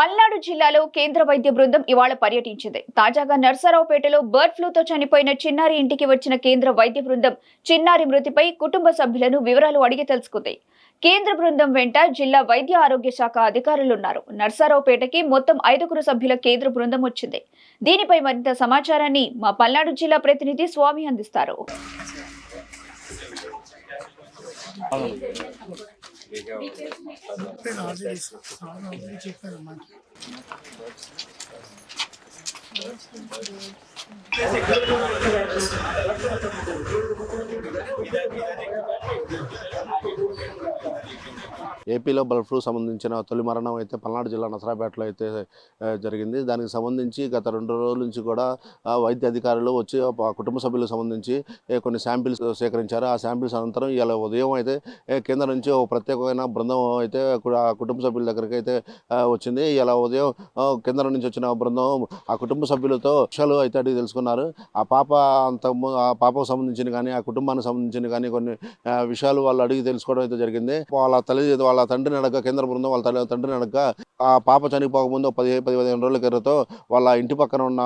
పల్నాడు జిల్లాలో కేంద్ర వైద్య బృందం ఇవాళ పర్యటించింది. తాజాగా నర్సరావుపేటలో బర్డ్ ఫ్లూతో చనిపోయిన చిన్నారి ఇంటికి వచ్చిన కేంద్ర వైద్య బృందం చిన్నారి మృతిపై కుటుంబ సభ్యులను వివరాలు అడిగి తెలుసుకుంది. కేంద్ర బృందం వెంట జిల్లా వైద్య ఆరోగ్య శాఖ అధికారులున్నారు. నర్సరావుపేటకి మొత్తం ఐదుగురు సభ్యుల కేంద్ర బృందం వచ్చింది. దీనిపై మరింత సమాచారాన్ని మా పల్నాడు జిల్లా ప్రతినిధి స్వామి అందిస్తారు. చెప్పాను ఏపీలో బర్డ్ ఫ్లూ సంబంధించిన తొలి మరణం అయితే పల్నాడు జిల్లా నసరాపేటలో అయితే జరిగింది. దానికి సంబంధించి గత రెండు రోజుల నుంచి కూడా వైద్య అధికారులు వచ్చి కుటుంబ సభ్యులకు సంబంధించి కొన్ని శాంపిల్స్ సేకరించారు. ఆ శాంపిల్స్ అనంతరం ఇలా ఉదయం అయితే కేంద్రం నుంచి ఒక ప్రత్యేకమైన బృందం అయితే ఆ కుటుంబ సభ్యుల దగ్గరికి అయితే వచ్చింది. ఇలా ఉదయం కేంద్రం నుంచి వచ్చిన బృందం ఆ కుటుంబ సభ్యులతో విషయాలు అయితే అడిగి తెలుసుకున్నారు. ఆ పాప అంత ఆ పాపకు సంబంధించిన కానీ ఆ కుటుంబానికి సంబంధించిన కానీ కొన్ని విషయాలు వాళ్ళు అడిగి తెలుసుకోవడం అయితే జరిగింది. వాళ్ళ తల్లి వాళ్ళ తండ్రిని అడగ కేంద్ర బృందం వాళ్ళ తల్లి తండ్రిని అడగ ఆ పాప చనిపోకముందు ఒక పది పది పదిహేను రోజుల క్రితం వాళ్ళ ఇంటి పక్కన ఉన్న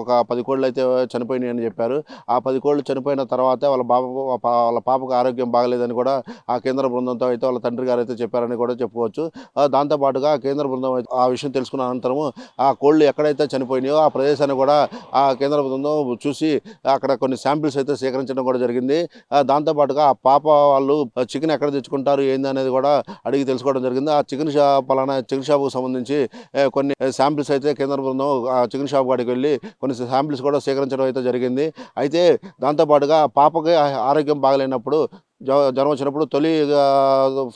ఒక పది కోళ్ళు అయితే చనిపోయినాయి అని చెప్పారు. ఆ పది కోళ్ళు చనిపోయిన తర్వాత వాళ్ళ బాబు వాళ్ళ పాపకు ఆరోగ్యం బాగలేదని కూడా ఆ కేంద్ర బృందంతో అయితే వాళ్ళ తండ్రి గారు అయితే చెప్పారని కూడా చెప్పుకోవచ్చు. ఆ, దాంతోపాటుగా కేంద్ర బృందం అయితే ఆ విషయం తెలుసుకున్న అనంతరం ఆ కోళ్ళు ఎక్కడైతే చనిపోయినాయో ఆ ప్రదేశాన్ని కూడా ఆ కేంద్ర బృందం చూసి అక్కడ కొన్ని శాంపిల్స్ అయితే సేకరించడం కూడా జరిగింది. దాంతోపాటుగా ఆ పాప వాళ్ళు చికెన్ ఎక్కడ తెచ్చుకుంటారు ఏంది అనేది కూడా కూడా అడిగి తెలుసుకోవడం జరిగింది. ఆ చికెన్ షాప్ పలానా చికెన్ షాప్కు సంబంధించి కొన్ని శాంపిల్స్ అయితే కేంద్ర బృందం ఆ చికెన్ షాప్ కాడికి వెళ్ళి కొన్ని శాంపిల్స్ కూడా సేకరించడం అయితే జరిగింది. అయితే దాంతోపాటుగా పాపకి ఆరోగ్యం బాగలేనప్పుడు జ్వరం వచ్చినప్పుడు తొలి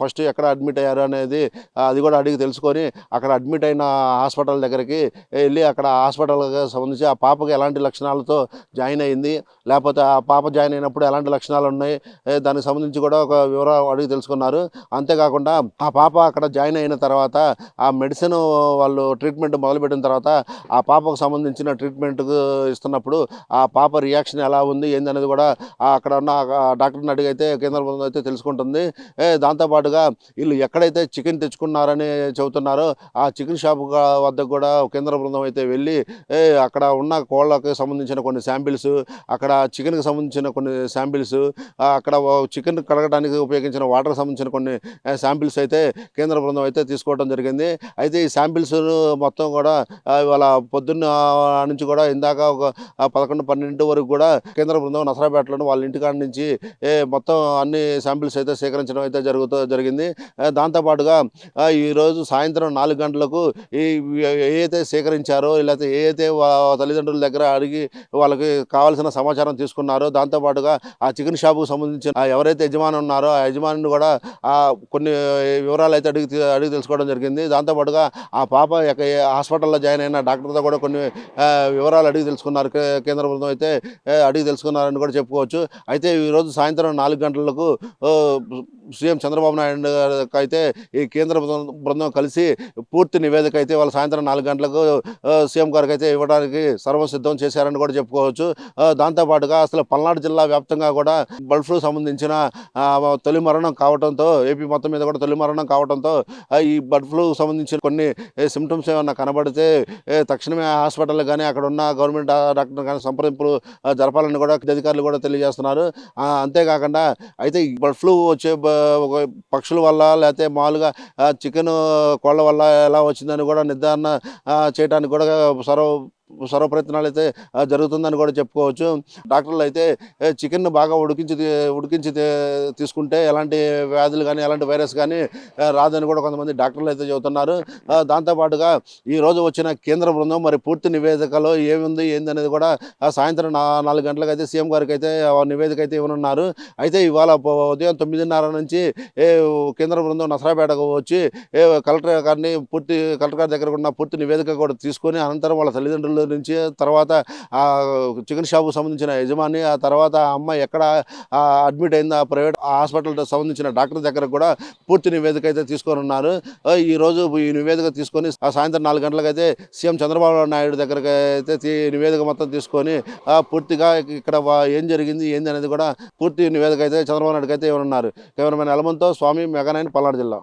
ఫస్ట్ ఎక్కడ అడ్మిట్ అయ్యారు అనేది అది కూడా అడిగి తెలుసుకొని అక్కడ అడ్మిట్ అయిన హాస్పిటల్ దగ్గరికి వెళ్ళి అక్కడ హాస్పిటల్కి సంబంధించి ఆ పాపకి ఎలాంటి లక్షణాలతో జాయిన్ అయింది లేకపోతే ఆ పాప జాయిన్ అయినప్పుడు ఎలాంటి లక్షణాలు ఉన్నాయి దానికి సంబంధించి కూడా ఒక వివరాలు అడిగి తెలుసుకున్నారు. అంతేకాకుండా ఆ పాప అక్కడ జాయిన్ అయిన తర్వాత ఆ మెడిసిన్ వాళ్ళు ట్రీట్మెంట్ మొదలుపెట్టిన తర్వాత ఆ పాపకు సంబంధించిన ట్రీట్మెంట్ ఇస్తున్నప్పుడు ఆ పాప రియాక్షన్ ఎలా ఉంది ఏందనేది కూడా అక్కడ ఉన్న డాక్టర్ని అడిగైతే కింద సందర్భంలో అయితే తెలుసుకుంటుంది. దాంతోపాటుగా వీళ్ళు ఎక్కడైతే చికెన్ తెచ్చుకున్నారని చెబుతున్నారో ఆ చికెన్ షాప్ వద్ద కూడా కేంద్ర బృందం అయితే వెళ్ళి అక్కడ ఉన్న కోళ్ళకి సంబంధించిన కొన్ని శాంపిల్స్ అక్కడ చికెన్కి సంబంధించిన కొన్ని శాంపిల్స్ అక్కడ చికెన్ కడగడానికి ఉపయోగించిన వాటర్ సంబంధించిన కొన్ని శాంపిల్స్ అయితే కేంద్ర బృందం అయితే తీసుకోవడం జరిగింది. అయితే ఈ శాంపిల్స్ మొత్తం కూడా ఇవాళ పొద్దున్న నుంచి కూడా ఇందాక ఒక పదకొండు పన్నెండు వరకు కూడా కేంద్ర బృందం నసరాపేటలో వాళ్ళ ఇంటికాడ నుంచి మొత్తం అన్ని శాంపిల్స్ అయితే సేకరించడం అయితే జరుగుతూ జరిగింది. దాంతోపాటుగా ఈరోజు సాయంత్రం నాలుగు గంటలకు ఈ ఏదైతే సేకరించారో లేకపోతే ఏ అయితే తల్లిదండ్రుల దగ్గర అడిగి వాళ్ళకి కావాల్సిన సమాచారం తీసుకున్నారో దాంతోపాటుగా ఆ చికెన్ షాపుకు సంబంధించిన ఎవరైతే యజమాని ఉన్నారో ఆ యజమానిని కూడా ఆ కొన్ని వివరాలు అయితే అడిగి అడిగి తెలుసుకోవడం జరిగింది. దాంతోపాటుగా ఆ పాప హాస్పిటల్లో జాయిన్ అయిన డాక్టర్తో కూడా కొన్ని వివరాలు అడిగి తెలుసుకున్నారు. కేంద్ర బృందం అయితే అడిగి తెలుసుకున్నారని కూడా చెప్పుకోవచ్చు. అయితే ఈరోజు సాయంత్రం నాలుగు గంటల వాళ్ళకు సీఎం చంద్రబాబు నాయుడు గారికి అయితే ఈ కేంద్ర బృందం- బృందం కలిసి పూర్తి నివేదిక అయితే వాళ్ళ సాయంత్రం నాలుగు గంటలకు సీఎం గారికి అయితే ఇవ్వడానికి సర్వసిద్ధం చేశారని కూడా చెప్పుకోవచ్చు. దాంతోపాటుగా అసలు పల్నాడు జిల్లా వ్యాప్తంగా కూడా బర్డ్ ఫ్లూ సంబంధించిన తొలి మరణం కావడంతో ఏపీ మొత్తం మీద కూడా తొలి మరణం కావడంతో ఈ బర్డ్ ఫ్లూ సంబంధించిన కొన్ని సిమ్టమ్స్ ఏమన్నా కనబడితే తక్షణమే హాస్పిటల్ కానీ అక్కడ ఉన్న గవర్నమెంట్ డాక్టర్ కానీ సంప్రదింపులు జరపాలని కూడా అధికారులు కూడా తెలియజేస్తున్నారు. అంతేకాకుండా అయితే ఈ బర్డ్ ఫ్లూ వచ్చే పక్షుల వల్ల లేకపోతే మామూలుగా చికెన్ కోళ్ళ వల్ల ఎలా వచ్చిందని కూడా నిర్ధారణ చేయడానికి కూడా సర్వ సర్వ ప్రయత్నాలు అయితే జరుగుతుందని కూడా చెప్పుకోవచ్చు. డాక్టర్లు అయితే చికెన్ బాగా ఉడికించి ఉడికించి తీసుకుంటే ఎలాంటి వ్యాధులు కానీ ఎలాంటి వైరస్ కానీ రాదని కూడా కొంతమంది డాక్టర్లు అయితే చెబుతున్నారు దాంతోపాటుగా ఈ రోజు వచ్చిన కేంద్ర బృందం మరి పూర్తి నివేదికలో ఏముంది ఏంది అనేది కూడా సాయంత్రం నాలుగు గంటలకు అయితే సీఎం గారికి అయితే నివేదిక అయితే ఇవ్వనున్నారు. అయితే ఇవాళ ఉదయం తొమ్మిదిన్నర నుంచి కేంద్ర బృందం నసరాపేటకు వచ్చి కలెక్టర్ గారిని పూర్తి కలెక్టర్ గారి దగ్గర ఉన్న పూర్తి నివేదిక కూడా తీసుకొని అనంతరం వాళ్ళ తల్లిదండ్రులు నుంచి తర్వాత ఆ చికెన్ షాపుకు సంబంధించిన యజమాని ఆ తర్వాత ఆ అమ్మాయి ఎక్కడ అడ్మిట్ అయింది ఆ ప్రైవేట్ హాస్పిటల్ సంబంధించిన డాక్టర్ దగ్గర కూడా పూర్తి నివేదిక అయితే తీసుకొని ఉన్నారు. ఈ రోజు ఈ నివేదిక తీసుకొని సాయంత్రం నాలుగు గంటలకైతే సీఎం చంద్రబాబు నాయుడు దగ్గరకు అయితే నివేదిక మొత్తం తీసుకొని పూర్తిగా ఇక్కడ ఏం జరిగింది ఏంది అనేది కూడా పూర్తి నివేదిక అయితే చంద్రబాబు నాయుడుకి అయితే ఇవ్వనున్నారు. కెమెరామెన్ ఎలమంతో స్వామి మెగానైన్ పల్నాడు జిల్లా.